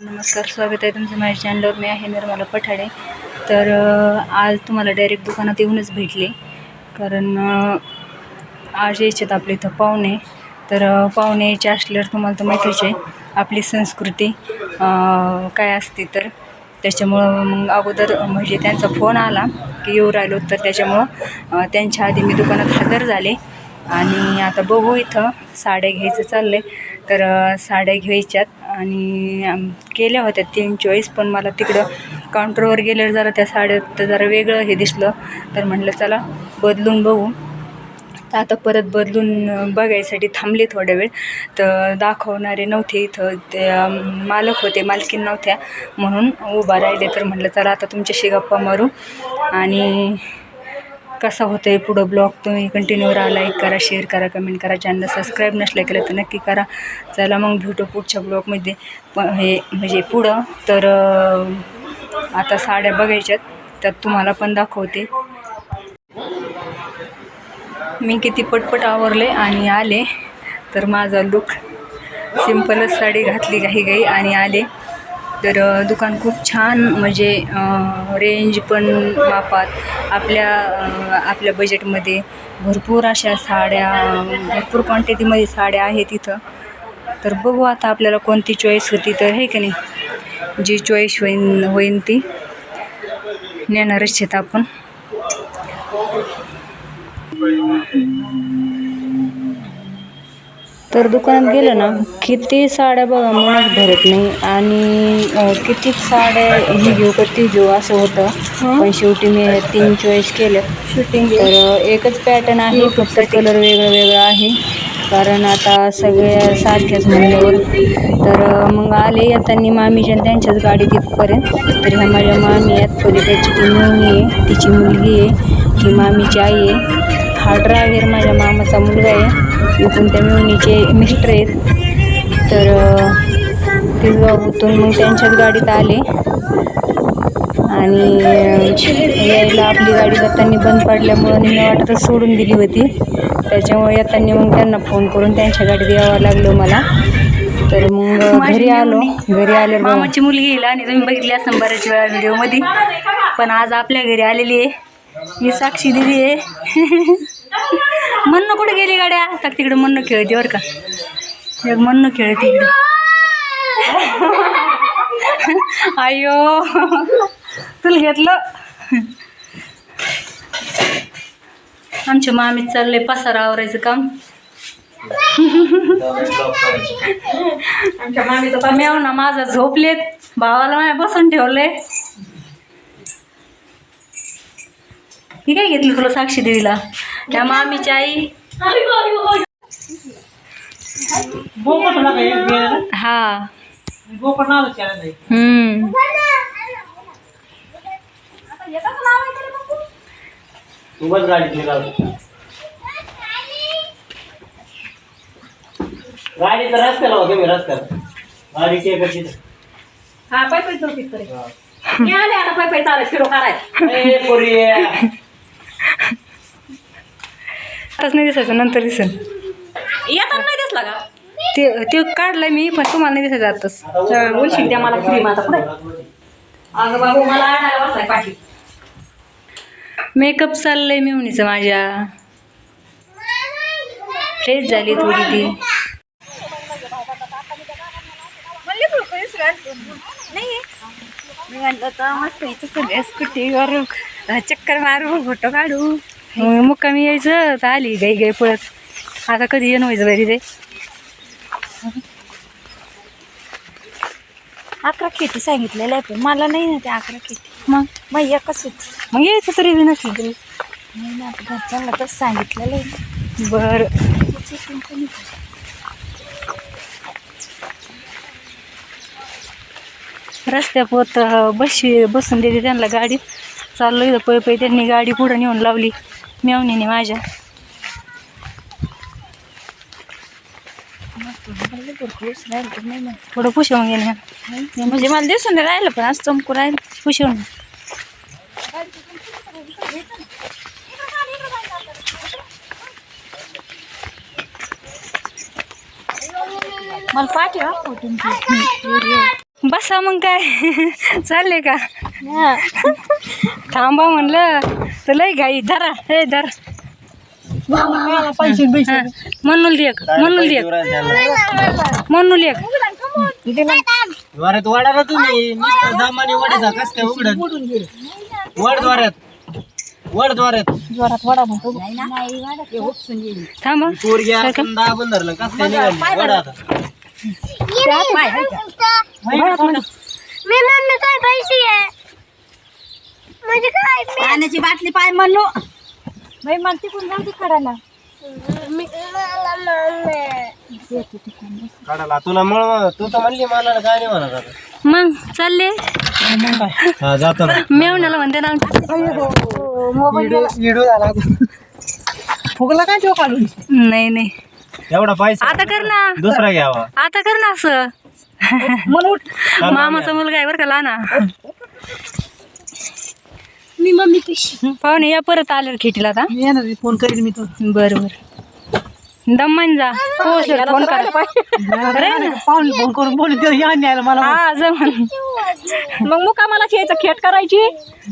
नमस्कार स्वागत आहे तुमचं माझ्या चॅनलवर मी आहे निर्मला पठाडे. तर आज तुम्हाला डायरेक्ट दुकानात येऊनच भेटले. कारण आज यायच्यात आपले इथं पाहुणे. तर पाहुणे यायचे असल्यावर तुम्हाला तर माहितीच आहे आपली संस्कृती काय असते तर. त्याच्यामुळं मग अगोदर म्हणजे त्यांचा फोन आला की येऊ राहिलो. तर त्याच्यामुळं त्यांच्या आधी मी दुकानात हजर झाले. आणि आता बघू इथं साड्या घ्यायचं चाललं आहे तर साड्या घ्यायच्यात. आणि केल्या होत्या तीन चॉईस पण मला तिकडं काउंटरवर गेल्यावर जरा त्या साड्या तर जरा वेगळं हे दिसलं. तर म्हटलं चला बदलून बघू. तर आता परत बदलून बघायसाठी थांबले थोडा वेळ. तर दाखवणारे नव्हते इथं. ते मालक होते मालकीन नव्हत्या. म्हणून उभा राहिले. तर म्हटलं चला आता तुमच्याशी गप्पा मारू. आणि कसं होतं आहे पुढं ब्लॉग तुम्ही कंटिन्यू राहा लाईक करा शेअर करा कमेंट करा. चॅनल सबस्क्राईब नसलं केलं तर नक्की करा. चला मग भेटू पुढच्या ब्लॉगमध्ये प हे म्हणजे पुढं तर आता साड्या बघायच्यात त्यात तुम्हाला पण दाखवते. मी किती पटपट आवरले आणि आले तर माझा लुक सिम्पलच साडी घातली काही गाई आणि आले. तर दुकान खूप छान म्हणजे रेंज पण मापात. आपल्या आपल्या बजेटमध्ये भरपूर अशा साड्या भरपूर क्वांटिटीमध्ये साड्या आहेत तिथं तर बघू आता आपल्याला कोणती चॉईस होती तर हे की नाही? जी चॉईस होईन होईन ती नेणारच आहेत आपण. तर दुकानात गेलं ना किती साड्या बघा मनच भरत नाही. आणि किती साड्या ही घेऊ का ती घेऊ असं होतं. पण शेवटी मी तीन चॉईस केल्या. शूटिंग तर एकच पॅटर्न आहे फक्त कलर वेगळं वेगळं आहे. कारण आता सगळ्या सारख्याच म्हणल्यावर. तर मग आले येताना मामीच्या त्यांच्याच गाडीत इथपर्यंत. तर ह्या माझ्या मामी आहेत पलीकडची ती मिळून आहे तिची मुलगी आहे ही मामीची आई आहे. हा ड्रायव्हर माझ्या मामाचा मुलगा आहे. इथून त्या मिळणीचे मिस्टर आहेत. तर ते जॉबतून मग त्यांच्याच गाडीत आले. आणि यायला आपली गाडी जाताना बंद पडल्यामुळं मी वाटतच सोडून दिली होती. त्याच्यामुळे येताना मग त्यांना फोन करून त्यांच्या गाडीत यावं लागलं मला. तर मग घरी आलो. घरी आले मामाची मुलगी येईल आणि तुम्ही बघितली असं बऱ्याच वेळा व्हिडिओमध्ये पण आज आपल्या घरी आलेली आहे. मी साक्षी दिदी आहे. म्हणणं कुठे गेली गाड्या? आता तिकडे म्हणणं खेळते बरं का. एक म्हणणं खेळते इकडे. अयो तुला घेतलं? आमच्या मामीत चाललंय पसारा आवरायचं काम. आमच्या मामी तर मेव ना माझा झोपलेत. भावाला माझ्या बसून ठेवलंय. ही काय घेतली तुला साक्षी देवीला? त्या मामीची आई हा। हम्म। गाडी गाडी गाडी तर. रस्त्याला होते मी रस्त्याला गाडी ते कशी हा पाय पाय चौकीत आले आता पाय पाय चालत फिरो करायला ए पोरी. आताच नाही दिसायचं नंतर दिसेल. येताना नाही दिसला का? ते ते काढलंय मी पण तुम्हाला नाही दिसायचं आताच. उलशील त्या मला क्रीम आता पुढे अगं बाबू मला आणायला बसलाय पाठी. मेकअप चाललंय मिवणीचं माझ्या. फ्रेश झाली थोडी ती. मी म्हटलं तर मस्त इथं सगळ्या स्कूटीवर चक्कर मारू फोटो काढू. मग मुक्कामी यायचं तर आली गाई गाई पळत. आता कधी येणं व्हायचं बरी ते अकरा खेती सांगितलेलं आहे पण मला नाही ना ते अकरा खेती मग? मग एकच होती. मग यायचं तरी बी नसली तरी. नाही ना आता घरच्यांना तसं सांगितलेलं आहे. बरं. त्याची company. रस्त्यापोत बशी बसून देते त्यांना गाडीत चाललो इथं पै पै त्यांनी गाडी पुढं नेऊन लावली. मेवणीने माझ्या. थोडं पुशवून गेल्या म्हणजे मला दिसून नाही राहिलं पण आज चमकू राहिलं पुशवून मला पाठी बसा मग काय चालले का थांबा म्हणलं तर लय घाई. धरा हे धर. पैसे. म्हणून लेख म्हणून लेख. म्हणून लेख. द्वारात वाढा ना तुम्ही नुसतं दामाने वाढीचा कस काय उघडत? वड द्वारात. वड द्वारात. जोरात वडा म्हणतो. थांबा. पोरगी आपण दहा बंद धरलं. कस काय निघाली? वड आता. मी मम्मी काय पैसे आहे? म्हणजे काय पाण्याची बाटली पाय म्हणलो. बाई मला तिकडून जाऊ करायला मी मला मम्मी काढाला तुला मळ तू तर म्हणली मला काय नाही म्हणत आता. मग चालले. हा जातो ना. मेवण्याला म्हणते ना फुगला काय तो काढून? नाही नाही. एवढा पैसा. आता कर ना. दुसरा घ्यावा. आता कर ना असं. मामाचा मुलगा आहे बरं का लहाना मी मम्मी पैसे पाहुणे या परत आल्यावर खेटीला आता मी येणार फोन करीन मी तो बरं बरं दम्मान जा पोहोचलं फोन करा. पाहुणे फोन करून बोलू ते या न्यायला मला हा जमन मग यायचं खेट करायची.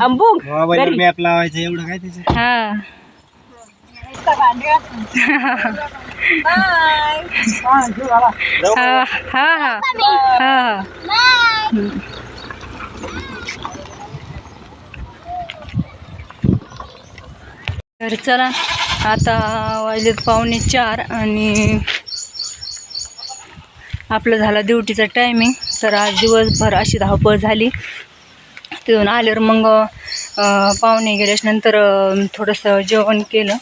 अंबुक मोबाईल मॅप लावायचं एवढं काय त्याचं? हा. जाऊ हा हा. हा हा तर चला आता वाजलेत पावणे चार आणि आपलं झाला ड्युटीचा टायमिंग. तर आज दिवसभर अशी धावपळ झाली. तिथून आल्यावर मग पाहुणे गेल्याच्यानंतर थोडंसं जेवण केलं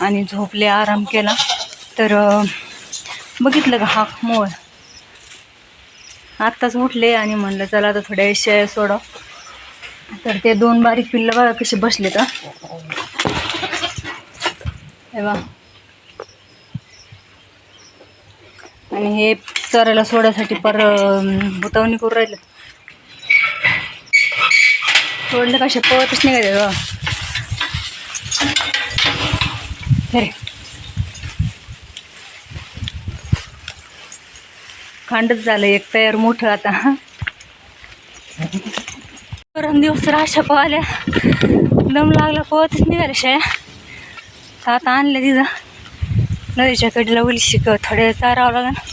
आणि झोपले आराम केला. तर बघितलं का हा मोळ आत्ताच उठले आणि म्हणलं चला आता थोड्या शेळ्या सोडा तर ते दोन बारीक पिल्लं बघा कसे बसले तर हे आणि हे चरायला सोडायसाठी पर अं, करून राहिलं सोडलं कसे? पळतच नाही का खरे खांडच झालं एक तयार मोठं आता. परम दिवस तर अशा पळाल्या. दम लागला पळतच निघाल्या शाळा तर आता आणलं तिथं. नदीच्या कडेला उली शिक थोडे चारावं लागेल.